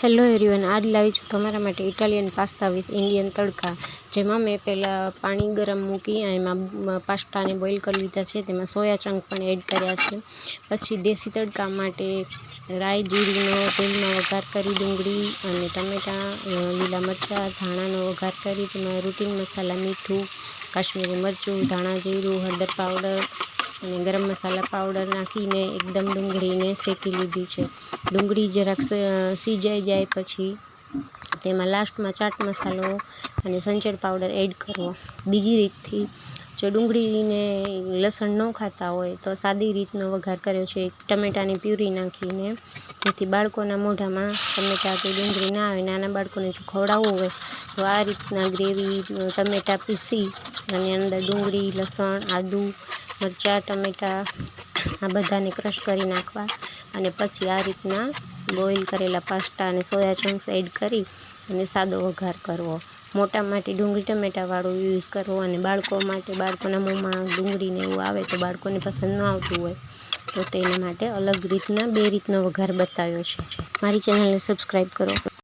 Hello એરિયન આજ લાવી છું તમારા માટે ઇટાલિયન પાસ્તા વિથ ઇન્ડિયન તડકા, જેમાં મેં પહેલાં પાણી ગરમ મૂકી એમાં પાસ્તાને બોઇલ કરી લીધા છે. તેમાં સોયા ચંક પણ એડ કર્યા છે. પછી દેશી તડકા માટે રાઈ, જીરીનો તેલમાં વઘાર કરી, ડુંગળી અને ટમેટાં લીલા મરચાં, ધાણાનો વઘાર કરી, તેમાં રૂટીન મસાલા, મીઠું, કાશ્મીરી મરચું, ધાણા જીરું, હળદર પાવડર અને ગરમ મસાલા પાવડર નાખીને એકદમ ડુંગળીને શેકી લીધી છે. ડુંગળી જરાક સીજાઈ જાય પછી તેમાં લાસ્ટમાં ચાટ મસાલો અને સંચળ પાવડર એડ કરવો. બીજી રીતથી જો ડુંગળીને લસણ ન ખાતા હોય તો સાદી રીતનો વઘાર કર્યો છે. એક ટમેટાની પ્યુરી નાખીને જેથી બાળકોના મોઢામાં ટમેટા કે ડુંગળી ના આવે, નાના બાળકોને જો ખવડાવવું હોય તો આ રીતના ગ્રેવી, ટમેટાં પીસી અને અંદર ડુંગળી, લસણ, આદું મરચાં, ટમેટાં, આ બધાને ક્રશ કરી નાખવા અને પછી આ રીતના બોઇલ કરેલા પાસ્તા અને સોયા ચંક્સ એડ કરી અને સાદો વઘાર કરવો. મોટા માટે ડુંગળી ટમેટાવાળો યુઝ કરવો અને બાળકો માટે, બાળકોના મોંમાં ડુંગળીને એવું આવે તો બાળકોને પસંદ ન આવતું હોય, તો તેના માટે અલગ રીતના બે રીતનો વઘાર બતાવ્યો છે. મારી ચેનલને સબસ્ક્રાઈબ કરો.